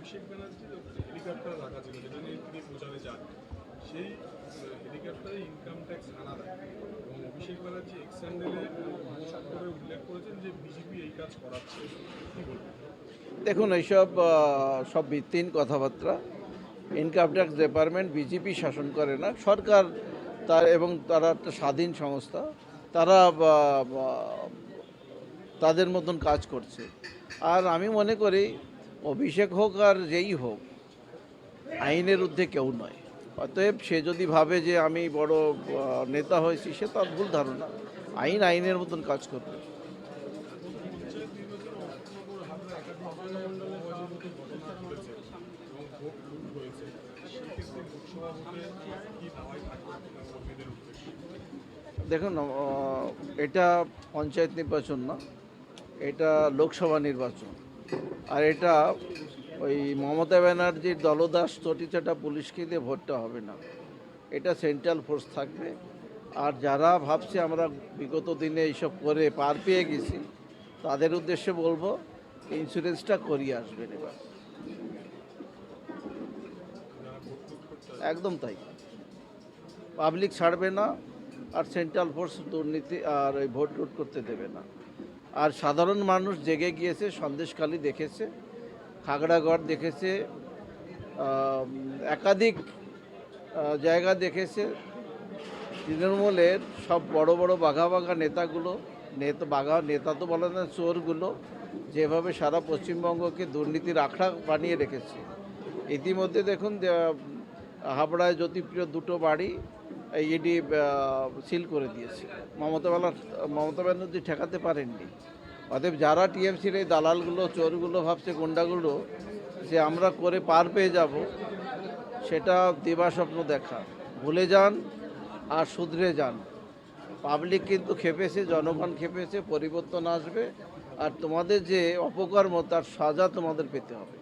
অভিষেক ব্যানার্জির হেলিকপ্টার রাখা ছিল যেটা নিয়ে তিনি প্রচারে যান সেই হেলিকপ্টারে ইনকাম ট্যাক্স এবং অভিষেক ব্যানার্জি এক্সান্ডেলে উল্লেখ করেছেন যে বিজেপি এই কাজ করাচ্ছে। বলবেন? দেখুন, এইসব সব ভিত্তিহীন কথাবার্তা। ইনকাম ট্যাক্স ডিপার্টমেন্ট বিজেপি শাসন করে না। সরকার তার এবং তারা একটা স্বাধীন সংস্থা। তারা তাদের মতন কাজ করছে। আর আমি মনে করি অভিষেক হোক আর যেই হোক, আইনের ঊর্ধ্বে কেউ নয়। অতএব সে যদি ভাবে যে আমি বড় নেতা হয়েছি, সে তার ভুল ধারণা। আইন আইনের মতন কাজ করবে। দেখুন এটা পঞ্চায়েত নির্বাচন না, এটা লোকসভা নির্বাচন। আর এটা ওই মমতা ব্যানার্জির দলদাস চটিচাটা পুলিশকে দিয়ে ভোটটা হবে না। এটা সেন্ট্রাল ফোর্স থাকবে। আর যারা ভাবছে আমরা বিগত দিনে এইসব করে পার পেয়ে গেছি, তাদের উদ্দেশ্যে বলব ইন্স্যুরেন্সটা করিয়ে আসবেন এবার। একদম তাই। পাবলিক ছাড়বে না, আর সেন্ট্রাল ফোর্স দুর্নীতি আর ওই ভোট লুট করতে দেবে না। আর সাধারণ মানুষ জেগে গিয়েছে, সন্দেশখালি দেখেছে, খাগড়াগড় দেখেছে একাধিক জায়গা দেখেছে। তৃণমূলের সব বড় বড় বাঘা বাঘা নেতাগুলো, নেতা, বাঘা নেতা তো বলে না, চোরগুলো যেভাবে সারা পশ্চিমবঙ্গকে দুর্নীতির আখড়া বানিয়ে রেখেছে। ইতিমধ্যে দেখুন হাবড়ায় জ্যোতিপ্রিয় দুটো বাড়ি ইডি সিল করে দিয়েছে। মমতা বেলা মমতা ব্যানার্জি ঠেকাতে পারেননি। অতএব যারা টিএমসির এই দালালগুলো, চোরগুলো ভাবছে, গুন্ডাগুলো, যে আমরা করে পার পেয়ে যাব, সেটা দিবাস্বপ্ন দেখা। ভুলে যান আর শুধরে যান। পাবলিক কিন্তু খেপেছে, জনগণ খেপেছে, পরিবর্তন আসবে। আর তোমাদের যে অপকর্ম, তার সাজা তোমাদের পেতে হবে।